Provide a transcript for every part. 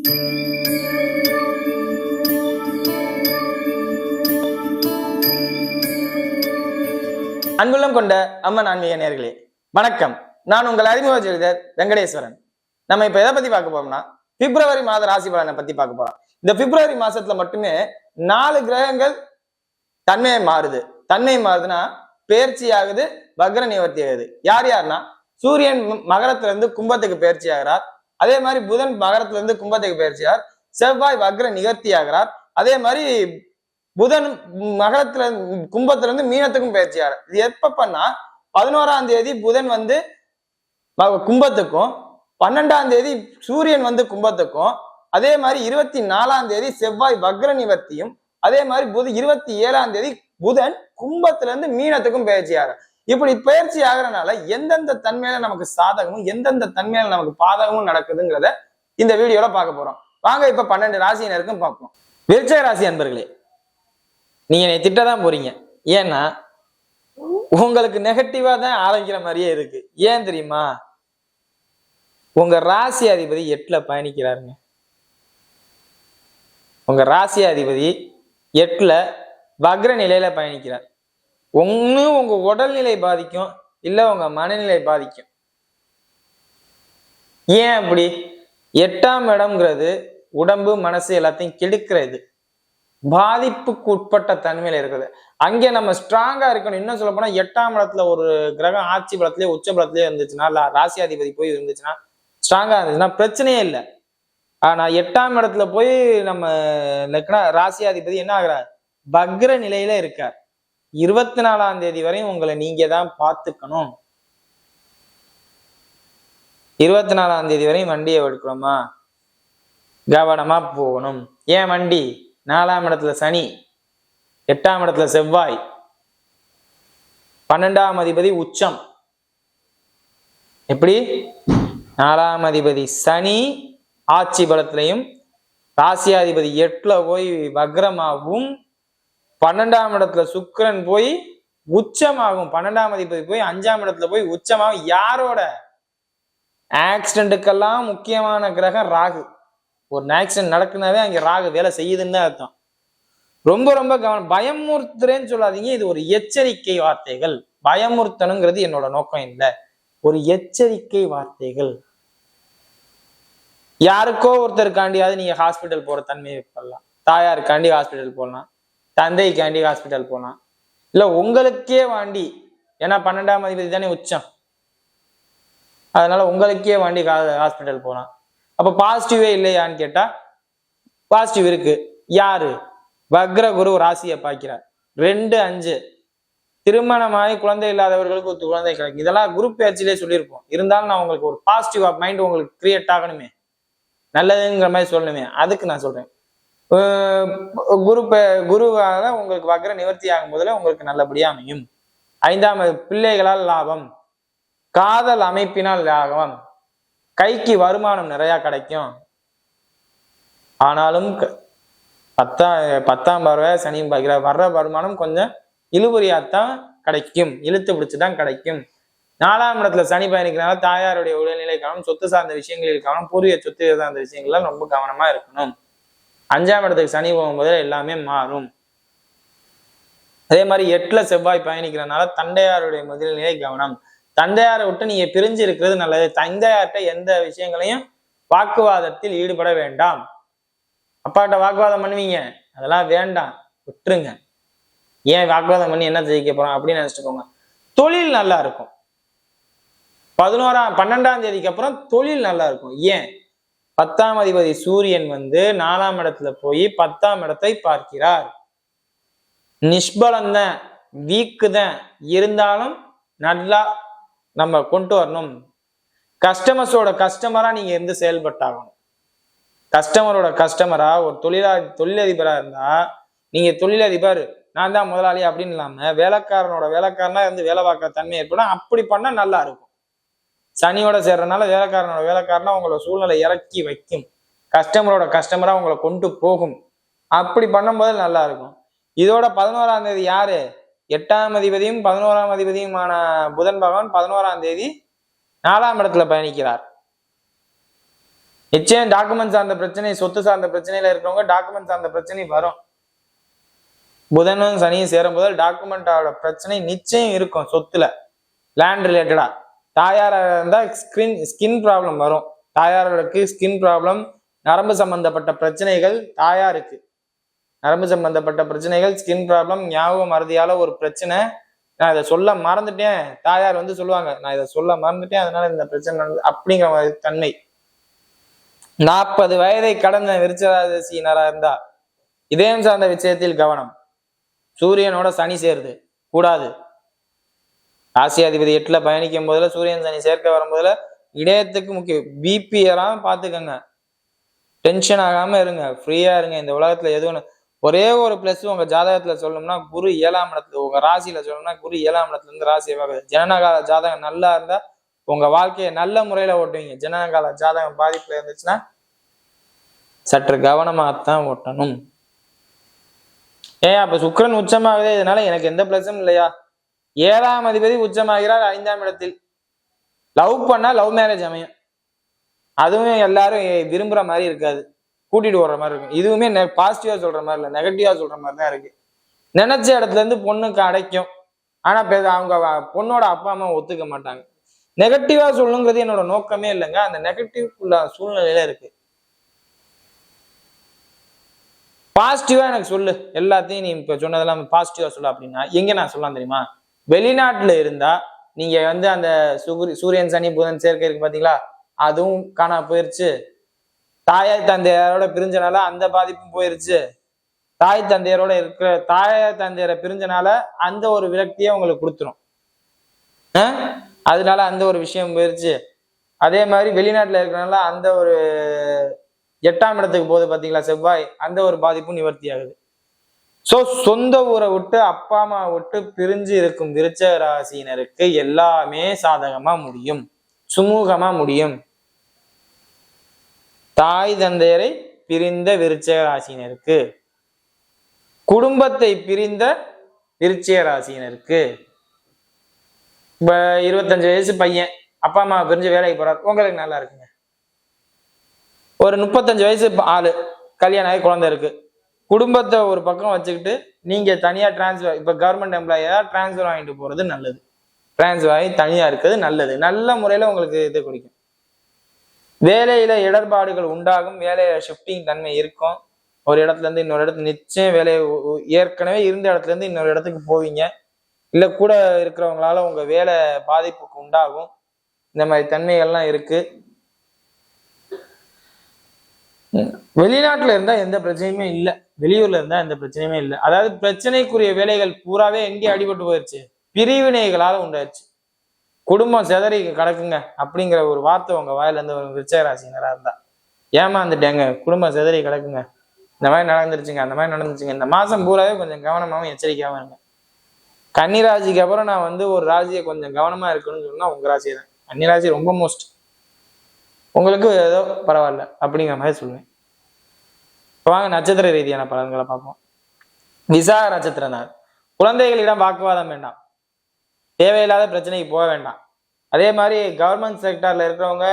அன்புள்ளம் கொண்ட அம்மன் ஆன்மீக நேர்களே வணக்கம். நான் உங்கள் அறிமுக ஜோதிடர் வெங்கடேஸ்வரன். நம்ம இப்ப எதை பத்தி பார்க்க போறோம்னா பிப்ரவரி மாத ராசி பலனை பத்தி பார்க்க போறோம். இந்த பிப்ரவரி மாசத்துல மட்டுமே நாலு கிரகங்கள் தன்மையை மாறுது. தன்மை மாறுதுன்னா பேர்ச்சி ஆகுது வக்ர நிவர்த்தி ஆகுது. யார் யாருன்னா சூரியன் ம- மகரத்துல இருந்து கும்பத்துக்கு பயிற்சி ஆகிறார். அதே மாதிரி புதன் மகரத்துல இருந்து கும்பத்துக்கு பெயர்ச்சியார் செவ்வாய் வக்ர நிகர்த்தி ஆகிறார் அதே மாதிரி புதன் மகரத்துல இருந்து- கும்பத்துல இருந்து மீனத்துக்கும் பயிற்சி இது எப்ப பண்ணா பதினோராம் தேதி புதன் வந்து கும்பத்துக்கும் பன்னெண்டாம் தேதி சூரியன் வந்து கும்பத்துக்கும் அதே மாதிரி இருபத்தி நாலாம் தேதி செவ்வாய் வக்ர நிவர்த்தியும் அதே மாதிரி புது இருபத்தி ஏழாம் தேதி புதன் கும்பத்துல இருந்து மீனத்துக்கும் பயிற்சி இப்படி பயிற்சி ஆகிறனால எந்தெந்த தன்மையில நமக்கு சாதகமும் எந்தெந்த தன்மையில நமக்கு பாதகமும் நடக்குதுங்கிறத இந்த வீடியோல பார்க்க போறோம். வாங்க இப்ப பன்னெண்டு ராசியினருக்கும் பார்ப்போம். விருச்சக ராசி அன்பர்களே நீங்க என்னை திட்டதான் போறீங்க. ஏன்னா உங்களுக்கு நெகட்டிவா தான் ஆரம்பிக்கிற மாதிரியே இருக்கு. ஏன் தெரியுமா? உங்க ராசி அதிபதி எட்டுல பயணிக்கிறாருங்க. உங்க ராசி அதிபதி எட்டுல வக்ர நிலையில பயணிக்கிறார். ஒன்று உங்க உடல்நிலை பாதிக்கும் இல்ல உங்க மனநிலை பாதிக்கும். ஏன் அப்படி? எட்டாம் இடம்ங்கிறது உடம்பு மனசு எல்லாத்தையும் கெடுக்கிறது. பாதிப்புக்கு உட்பட்ட தன்மையில இருக்குது. அங்கே நம்ம ஸ்ட்ராங்கா இருக்கணும். இன்னும் சொல்ல போனா எட்டாம் இடத்துல ஒரு கிரகம் ஆட்சி பலத்திலேயே உச்ச பலத்திலேயே இருந்துச்சுன்னா இல்ல ராசியாதிபதி போய் இருந்துச்சுன்னா ஸ்ட்ராங்கா இருந்துச்சுன்னா பிரச்சனையே இல்லை. ஆனா எட்டாம் இடத்துல போய் நம்ம லக்ன ராசியாதிபதி என்ன ஆகிறார்? பக்ர நிலையில இருக்கார். இருபத்தி நாலாம் தேதி வரையும் உங்களை நீங்க தான் பார்த்துக்கணும். இருபத்தி நாலாம் தேதி வரையும் வண்டியை எடுக்கிறோமா கவனமா போகணும். ஏன் வண்டி? நாலாம் இடத்துல சனி எட்டாம் இடத்துல செவ்வாய் பன்னெண்டாம் அதிபதி உச்சம். எப்படி? நாலாம் அதிபதி சனி ஆட்சி பலத்திலையும் ராசியாதிபதி எட்டுல போய் வக்ரமாகவும் பன்னெண்டாம் இடத்துல சுக்கரன் போய் உச்சமாகும். பன்னெண்டாம் அதிபதி போய் அஞ்சாம் இடத்துல போய் உச்சமாகும். யாரோட? ஆக்சிடென்ட்டுக்கெல்லாம் முக்கியமான கிரகம் ராகு. ஒரு ஆக்சிடென்ட் நடக்குனாவே அங்கே ராகு வேலை செய்யுதுன்னு தான் அர்த்தம். ரொம்ப ரொம்ப கவனம். பயமுறுத்துறேன்னு சொல்லாதீங்க. இது ஒரு எச்சரிக்கை வார்த்தைகள். பயமுறுத்தணுங்கிறது என்னோட நோக்கம் இல்லை. ஒரு எச்சரிக்கை வார்த்தைகள். யாருக்கோ ஒருத்தருக்காண்டியாவது நீங்க ஹாஸ்பிட்டல் போற தன்மையை பண்ணலாம் தாயாருக்காண்டி ஹாஸ்பிட்டல் போகலாம் தந்தைக்காண்டி ஹாஸ்பிட்டல் போகலாம் இல்ல உங்களுக்கே வாண்டி ஏன்னா பன்னெண்டாம் அதிபதி தானே உச்சம். அதனால உங்களுக்கே வாண்டி ஹாஸ்பிட்டல் போகலாம் அப்ப பாசிட்டிவே இல்லையான்னு கேட்டா பாசிட்டிவ் இருக்கு. யாரு? வக்ர குரு ராசியை பார்க்கிறார். ரெண்டு அஞ்சு. திருமணமாகி குழந்தை இல்லாதவர்களுக்கு ஒரு குழந்தை கிடைக்கும். இதெல்லாம் குரூப் பேச்சிலே சொல்லியிருப்போம். இருந்தாலும் நான் உங்களுக்கு ஒரு பாசிட்டிவ் மைண்ட் உங்களுக்கு கிரியேட் ஆகணுமே. நல்லதுங்கிற மாதிரி சொல்லணுமே. அதுக்கு நான் சொல்றேன். குரு குருவால உங்களுக்கு வக்ர நிவர்த்தி ஆகும் போதுல உங்களுக்கு நல்லபடியா அமையும். ஐந்தாம் பிள்ளைகளால் லாபம். காதல் அமைப்பினால் லாபம். கைக்கு வருமானம் நிறைய கிடைக்கும். ஆனாலும் க- பத்தாம் பத்தாம் பருவ சனியும் பார்க்கிற வர்ற வருமானம் கொஞ்சம் இழுபறியாத்தான் கிடைக்கும். இழுத்து பிடிச்சுதான் கிடைக்கும். நாலாம் இடத்துல சனி பயணிக்கிறனால தாயாருடைய உடல்நிலை கவனம் சொத்து சார்ந்த விஷயங்களில் கவனம் பூர்வீக சொத்து சார்ந்த விஷயங்கள்லாம் ரொம்ப கவனமா இருக்கணும். அஞ்சாம் இடத்துக்கு சனி போகும்போது எல்லாமே மாறும். அதே மாதிரி எட்டுல செவ்வாய் பயணிக்கிறனால தந்தையாருடைய முதல்நிலை கவனம். தந்தையாரை விட்டு நீங்க பிரிஞ்சு இருக்கிறது நல்லது. தந்தையார்கிட்ட எந்த விஷயங்களையும் வாக்குவாதத்தில் ஈடுபட வேண்டாம். அப்பாட்ட வாக்குவாதம் பண்ணுவீங்க. அதெல்லாம் வேண்டாம். விட்டுருங்க. ஏன் வாக்குவாதம் பண்ணி என்ன ஜெயிக்க போறோம் அப்படின்னு நினைச்சுக்கோங்க. தொழில் நல்லா இருக்கும். பதினோராம் பன்னெண்டாம் தேதிக்கு அப்புறம் தொழில் நல்லா இருக்கும். ஏன்? பத்தாம் அதிபதி சூரியன் வந்து நாலாம் இடத்துல போய் பத்தாம் இடத்தை பார்க்கிறார். நிஷ்பலம் தான் வீக்கு தான் இருந்தாலும் நல்லா நம்ம கொண்டு வரணும். கஸ்டமர்ஸோட கஸ்டமரா நீங்க இருந்து செயல்பட்டாகணும். கஸ்டமரோட கஸ்டமரா ஒரு தொழிலா தொழிலதிபரா இருந்தா நீங்க தொழிலதிபர் நான் தான் முதலாளி அப்படின்னு இல்லாம வேலைக்காரனோட வேலைக்காரனா இருந்து வேலை பார்க்குற தன்மை ஏற்படும். அப்படி பண்ணா நல்லா இருக்கும். சனியோட சேர்றதுனால வேலைக்காரனோட வேலைக்காரனா உங்களோட சூழ்நிலை இறக்கி வைக்கும். கஸ்டமரோட கஸ்டமரா உங்களை கொண்டு போகும். அப்படி பண்ணும்போது நல்லா இருக்கும். இதோட பதினோராம் தேதி யாரு? எட்டாம் அதிபதியும் பதினோராம் அதிபதியுமான புதன் பகவான் பதினோராம் தேதி நாலாம் இடத்துல பயணிக்கிறார். நிச்சயம் டாக்குமெண்ட் சார்ந்த பிரச்சனை சொத்து சார்ந்த பிரச்சனையில இருக்கிறவங்க டாக்குமெண்ட் சார்ந்த பிரச்சனை வரும். புதனும் சனியும் சேரும் போது டாக்குமெண்டோட பிரச்சனை நிச்சயம் இருக்கும் சொத்துல. லேண்ட் ரிலேட்டடா தாயாராக இருந்தால் ஸ்கின் ஸ்கின் ப்ராப்ளம் வரும். தாயாருக்கு ஸ்கின் ப்ராப்ளம் நரம்பு சம்பந்தப்பட்ட பிரச்சனைகள் தாயாருக்கு. நரம்பு சம்பந்தப்பட்ட பிரச்சனைகள் ஸ்கின் ப்ராப்ளம் ஞாபகம் மறதியால ஒரு பிரச்சனை. நான் இதை சொல்ல மறந்துட்டேன். தாயார் வந்து சொல்லுவாங்க நான் இதை சொல்ல மறந்துட்டேன் அதனால இந்த பிரச்சனை அப்படிங்கிற மாதிரி தன்மை. நாற்பது வயதை கடந்த விருச்சராசினராக இருந்தா இதயம் சார்ந்த விஷயத்தில் கவனம். சூரியனோட சனி சேருது. கூடாது. ராசியாதிபதி எட்டுல பயணிக்கும் போதுல சூரியன் சனி சேர்க்க வரும்போதுல இடையத்துக்கு முக்கியம் பிபி எல்லாம் பாத்துக்கோங்க டென்ஷன் ஆகாம இருங்க. ஃப்ரீயா இருங்க. இந்த உலகத்துல எதுவும் ஒரே ஒரு பிளஸ் உங்க ஜாதகத்துல சொல்லணும்னா குரு ஏழாம் இடத்துல உங்க ராசியில சொல்லணும்னா குரு ஏழாம் இடத்துல இருந்து ராசியை பார்க்குது. ஜனனகால ஜாதகம் நல்லா இருந்தா உங்க வாழ்க்கையை நல்ல முறையில ஓட்டுவீங்க. ஜனனகால ஜாதகம் பாதிப்புல இருந்துச்சுன்னா சற்று கவனமாகத்தான் ஓட்டணும். ஏன் அப்ப சுக்கரன் உச்சமாகுதே இதனால எனக்கு எந்த பிளஸும் இல்லையா? ஏழாம் அதிபதி உச்சமாகிறார் ஐந்தாம் இடத்தில். லவ் பண்ணா லவ் மேரேஜ் அமையும். அதுவும் எல்லாரும் விரும்புற மாதிரி இருக்காது. கூட்டிட்டு வர்ற மாதிரி இருக்கும். இதுவுமே பாசிட்டிவா சொல்ற மாதிரி இல்லை நெகட்டிவா சொல்ற மாதிரி தான் இருக்கு. நினைச்ச இடத்துல இருந்து பொண்ணுக்கு அடைக்கும். ஆனா அவங்க பொண்ணோட அப்பா அம்மா ஒத்துக்க மாட்டாங்க. நெகட்டிவா சொல்லுங்கிறது என்னோட நோக்கமே இல்லைங்க. அந்த நெகட்டிவ் சூழ்நிலையில இருக்கு. பாசிட்டிவா எனக்கு சொல்லு. எல்லாத்தையும் நீ இப்ப சொன்னதெல்லாம் பாசிட்டிவா சொல்லு அப்படின்னா எங்க நான் சொல்லலாம் தெரியுமா? வெளிநாட்டுல இருந்தா நீங்க வந்து அந்த சுகுரி சூரியன் சனி புதன் சேர்க்கை இருக்கு பாத்தீங்களா? அதுவும் காணா போயிருச்சு. தாயாய் தந்தையாரோட பிரிஞ்சனால அந்த பாதிப்பும் போயிருச்சு. தாய் தந்தையரோட இருக்கிற தாயார் தந்தையரை பிரிஞ்சனால அந்த ஒரு விரக்தியை உங்களுக்கு கொடுத்துரும். அதனால அந்த ஒரு விஷயம் போயிருச்சு. அதே மாதிரி வெளிநாட்டுல இருக்கிறனால அந்த ஒரு எட்டாம் இடத்துக்கு போகுது பாத்தீங்களா செவ்வாய்? அந்த ஒரு பாதிப்பும் நிவர்த்தி ஆகுது சோ சொந்த ஊரை விட்டு அப்பா அம்மா விட்டு பிரிஞ்சு இருக்கும் விருச்ச ராசியினருக்கு எல்லாமே சாதகமா முடியும். சுமூகமா முடியும். தாய் தந்தையரை பிரிந்த விருச்ச ராசியினருக்கு குடும்பத்தை பிரிந்த விருச்சிக ராசியினருக்கு இப்ப இருபத்தஞ்சு வயசு பையன் அப்பா அம்மா பிரிஞ்சு வேலைக்கு போறாரு. உங்களுக்கு நல்லா இருக்குங்க. ஒரு முப்பத்தஞ்சு வயசு ஆளு கல்யாணம் ஆகி குழந்தை இருக்கு. குடும்பத்தை ஒரு பக்கம் வச்சுக்கிட்டு நீங்கள் தனியாக டிரான்ஸ்ஃபர் இப்போ கவர்மெண்ட் எம்ப்ளாயாக டிரான்ஸ்ஃபர் வாங்கிட்டு போகிறது நல்லது. டிரான்ஸ்ஃபர் ஆகி தனியாக இருக்கிறது நல்லது. நல்ல முறையில் உங்களுக்கு இது குடிக்கும். வேலையில் இடர்பாடுகள் உண்டாகும் வேலையில் ஷிஃப்டிங் தன்மை இருக்கும். ஒரு இடத்துல இருந்து இன்னொரு இடத்துக்கு நிச்சயம் வேலையை ஏற்கனவே இருந்த இடத்துலேருந்து இன்னொரு இடத்துக்கு போவீங்க. இல்லை கூட இருக்கிறவங்களால உங்கள் வேலை பாதிப்புக்கு உண்டாகும். இந்த மாதிரி தன்மைகள்லாம் இருக்குது வெளிநாட்டில் இருந்தால் எந்த பிரச்சனையுமே இல்லை. வெளியூர்ல இருந்தால் எந்த பிரச்சனையுமே இல்லை. அதாவது பிரச்சனைக்குரிய வேலைகள் பூராவே எங்கே அடிபட்டு போயிடுச்சு பிரிவினைகளால் உண்டாயிருச்சு. குடும்பம் செதறி கிடக்குங்க அப்படிங்கிற ஒரு வார்த்தை உங்கள் வாயிலேருந்து ஒரு விருச்சகராசினராக இருந்தா. ஏமாந்துட்டேங்க. குடும்பம் செதறி கிடக்குங்க. இந்த மாதிரி நடந்துருச்சுங்க அந்த மாதிரி நடந்துச்சுங்க. இந்த மாதம் பூராவே கொஞ்சம் கவனமாகவும் எச்சரிக்கையாகவும் இருங்க. கன்னிராசிக்கு அப்புறம் நான் வந்து ஒரு ராசியை கொஞ்சம் கவனமாக இருக்கணும்னு சொன்னால் உங்கள் ராசி தான் கன்னிராசி ரொம்ப மோஸ்ட். உங்களுக்கு ஏதோ பரவாயில்ல அப்படிங்கிற மாதிரி சொல்லுவேன். வாங்க நட்சத்திர ரீதியான பலன்களை பார்ப்போம். விசாக நட்சத்திரனார் குழந்தைகளிடம் வாக்குவாதம் வேண்டாம். தேவையில்லாத பிரச்சனைக்கு போக வேண்டாம். அதே மாதிரி கவர்மெண்ட் செக்டர்ல இருக்கிறவங்க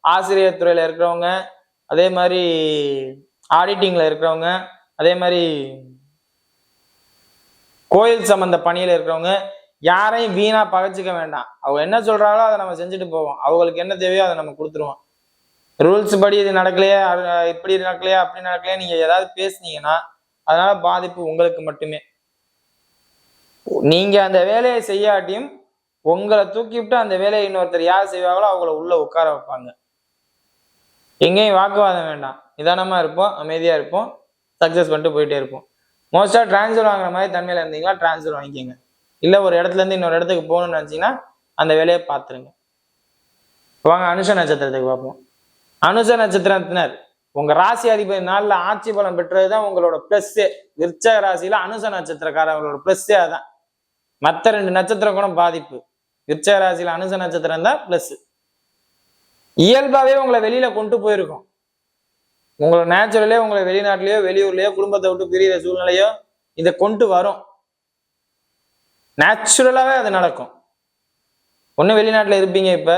ஆசிரியர் துறையில இருக்கிறவங்க அதே மாதிரி ஆடிட்டிங்ல இருக்கிறவங்க அதே மாதிரி கோயில் சம்பந்த பணியில இருக்கிறவங்க யாரையும் வீணா பகைச்சிக்க வேண்டாம். அவங்க என்ன சொல்றாங்களோ அதை நம்ம செஞ்சுட்டு போவோம். அவங்களுக்கு என்ன தேவையோ அதை நம்ம கொடுத்துருவோம். ரூல்ஸ் படி இது நடக்கலையா இப்படி நடக்கலையா அப்படி நடக்கலையா நீங்க ஏதாவது பேசுனீங்கன்னா அதனால பாதிப்பு உங்களுக்கு மட்டுமே. நீங்க அந்த வேலையை செய்யாட்டியும் உங்களை தூக்கி விட்டு அந்த வேலையை இன்னொருத்தர் யார் செய்வாங்களோ அவங்கள உள்ள உட்கார வைப்பாங்க. எங்கேயும் வாக்குவாதம் வேண்டாம். நிதானமா இருப்போம் அமைதியா இருப்போம் சக்சஸ் பண்ணிட்டு போயிட்டே இருப்போம். மோஸ்டா டிரான்ஸ்ஃபர் வாங்குற மாதிரி தன்மையில இருந்தீங்களா டிரான்ஸ்ஃபர் வாங்கிக்கோங்க. இல்லை ஒரு இடத்துல இருந்து இன்னொரு இடத்துக்கு போகணும்னு நினச்சிங்கன்னா அந்த வேலையை பார்த்துருங்க. வாங்க அனுஷ நட்சத்திரத்துக்கு பார்ப்போம். அனுஷ நட்சத்திரத்தினர் உங்க ராசி அதிபதி நாளில் ஆட்சி பலம் பெற்றது தான் உங்களோட ப்ளஸ்ஸே விருச்சக ராசியில அனுச நட்சத்திரக்காரங்களோட ப்ளஸ்ஸே அதான். மற்ற ரெண்டு நட்சத்திரம் கூட பாதிப்பு. விருச்சக ராசியில அனுச நட்சத்திரம் தான் ப்ளஸ் இயல்பாவே உங்களை வெளியில கொண்டு போயிருக்கும். உங்களை நேச்சுரலே உங்களை வெளிநாட்டிலேயோ வெளியூர்லயோ குடும்பத்தை விட்டு பிரியிற சூழ்நிலையோ இதை கொண்டு வரும். நேச்சுரலாகவே அது நடக்கும். ஒன்று வெளிநாட்டில் இருப்பீங்க இப்போ.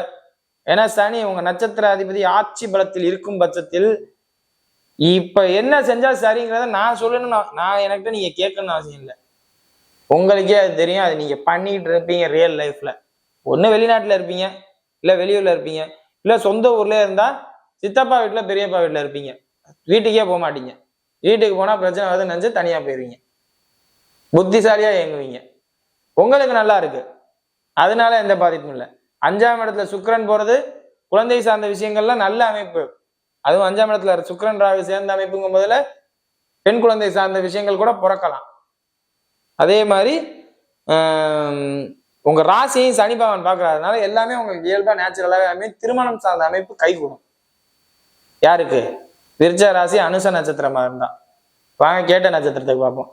ஏன்னா சனி உங்கள் நட்சத்திர அதிபதி ஆட்சி பலத்தில் இருக்கும் பட்சத்தில் இப்போ என்ன செஞ்சால் சரிங்கிறத நான் சொல்லணும் நான் எனக்கு நீங்கள் கேட்கணும்னு அவசியம் இல்லை. உங்களுக்கே அது தெரியும். அது நீங்கள் பண்ணிக்கிட்டு இருப்பீங்க ரியல் லைஃப்பில் ஒன்று வெளிநாட்டில் இருப்பீங்க இல்லை வெளியூரில் இருப்பீங்க இல்லை சொந்த ஊர்லேயே இருந்தால் சித்தப்பா வீட்டில் பெரியப்பா வீட்டில் இருப்பீங்க. வீட்டுக்கே போக மாட்டீங்க. வீட்டுக்கு போனால் பிரச்சனை வருதுன்னு நினச்சி தனியாக போயிடுவீங்க புத்திசாலியாக இயங்குவீங்க. உங்களுக்கு நல்லா இருக்கு. அதனால எந்த பாதிப்பும் இல்லை. அஞ்சாம் இடத்துல சுக்கரன் போறது குழந்தை சார்ந்த விஷயங்கள்லாம் நல்ல அமைப்பு. அதுவும் அஞ்சாம் இடத்துல சுக்கரன் ராகு சேர்ந்த அமைப்புங்கும் போதுல பெண் குழந்தை சார்ந்த விஷயங்கள் கூட பிறக்கலாம். அதே மாதிரி உங்க ராசியையும் சனி பகவான் பார்க்கறதுனால எல்லாமே உங்களுக்கு இயல்பா நேச்சுரலாவே அமைய திருமணம் சார்ந்த அமைப்பு கைகூடும். யாருக்கு? விருச்ச ராசி அனுச நட்சத்திரமா இருந்தா. வாங்க கேட்ட நட்சத்திரத்துக்கு பார்ப்போம்.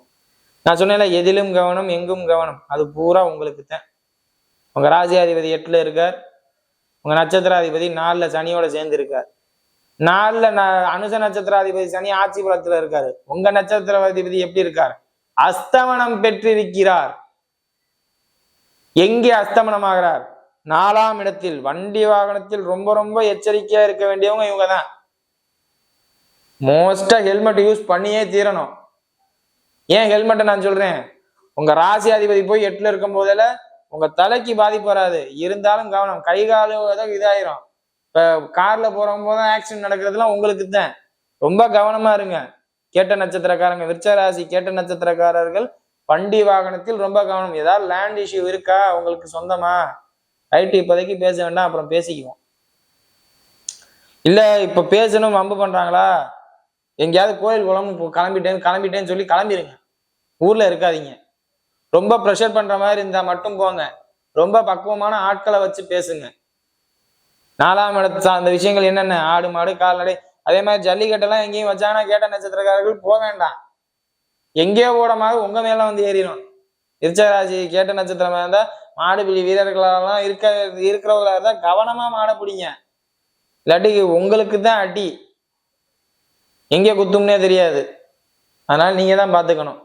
நான் சொன்னேன்ல எதிலும் கவனம் எங்கும் கவனம். அது பூரா உங்களுக்கு தான். உங்க ராசியாதிபதி எட்டுல இருக்கார். உங்க நட்சத்திராதிபதி நாலுல சனியோட சேர்ந்து இருக்கார். நாலுல ந- அனுச நட்சத்திராதிபதி சனி ஆட்சி பலத்துல இருக்காரு. உங்க நட்சத்திராதிபதி எப்படி இருக்கார்? அஸ்தமனம் பெற்றிருக்கிறார். எங்கே அஸ்தமனம் ஆகிறார் நாலாம் இடத்தில். வண்டி வாகனத்தில் ரொம்ப ரொம்ப எச்சரிக்கையா இருக்க வேண்டியவங்க இவங்க தான். மோஸ்டா ஹெல்மெட் யூஸ் பண்ணியே தீரணும். ஏன் ஹெல்மெட்டை நான் சொல்றேன்? உங்க ராசி அதிபதி போய் எட்டுல இருக்கும் போதில் உங்க தலைக்கு பாதிப்பு வராது. இருந்தாலும் கவனம். கை காலு ஏதோ இதாயிரும். இப்ப கார்ல போறவங்க போதும் ஆக்சிடென்ட் நடக்கிறதுலாம் உங்களுக்கு தான். ரொம்ப கவனமா இருங்க. கேட்ட நட்சத்திரக்காரங்க விருச்ச ராசி கேட்ட நட்சத்திரக்காரர்கள் வண்டி வாகனத்தில் ரொம்ப கவனம். ஏதாவது லேண்ட் இஷ்யூ இருக்கா? உங்களுக்கு சொந்தமா? ஐடி இப்போதைக்கு பேச வேண்டாம். அப்புறம் பேசிக்குவோம். இல்ல இப்ப பேசணும் வம்பு பண்றாங்களா? எங்கேயாவது கோயில் குளம் கிளம்பிட்டேன்னு கிளம்பிட்டேன்னு சொல்லி கிளம்பிடுங்க ஊர்ல இருக்காதீங்க. ரொம்ப ப்ரெஷர் பண்ற மாதிரி இருந்தா மட்டும் போங்க. ரொம்ப பக்குவமான ஆட்களை வச்சு பேசுங்க. நாலாம் இடத்து அந்த விஷயங்கள் என்னென்ன? ஆடு மாடு கால்நடை. அதே மாதிரி ஜல்லிக்கட்டெல்லாம் எங்கேயும் வச்சாங்கன்னா கேட்ட நட்சத்திரக்காரர்கள் போக வேண்டாம். எங்கேயோ ஓடமாக உங்க மேல வந்து ஏறிடும் திருச்சராசி கேட்ட நட்சத்திரமா இருந்தா மாடுபிடி வீரர்களெல்லாம் இருக்க இருக்கிறவங்களா இருந்தா கவனமா மாட பிடிங்க. இல்லாட்டி உங்களுக்கு தான் அடி. எங்கே குத்தும்னே தெரியாது. அதனால் நீங்கள் தான் பார்த்துக்கணும்.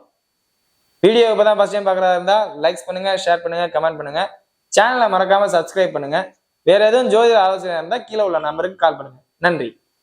வீடியோ இப்போ தான் ஃபஸ்ட் டைம் பார்க்குறதா இருந்தால் லைக்ஸ் பண்ணுங்கள் ஷேர் பண்ணுங்கள் கமெண்ட் பண்ணுங்கள் சேனலை மறக்காமல் சப்ஸ்கிரைப் பண்ணுங்கள் வேறு எதுவும் ஜோதிட ஆலோசனை இருந்தால் கீழே உள்ள நம்பருக்கு கால் பண்ணுங்கள் நன்றி.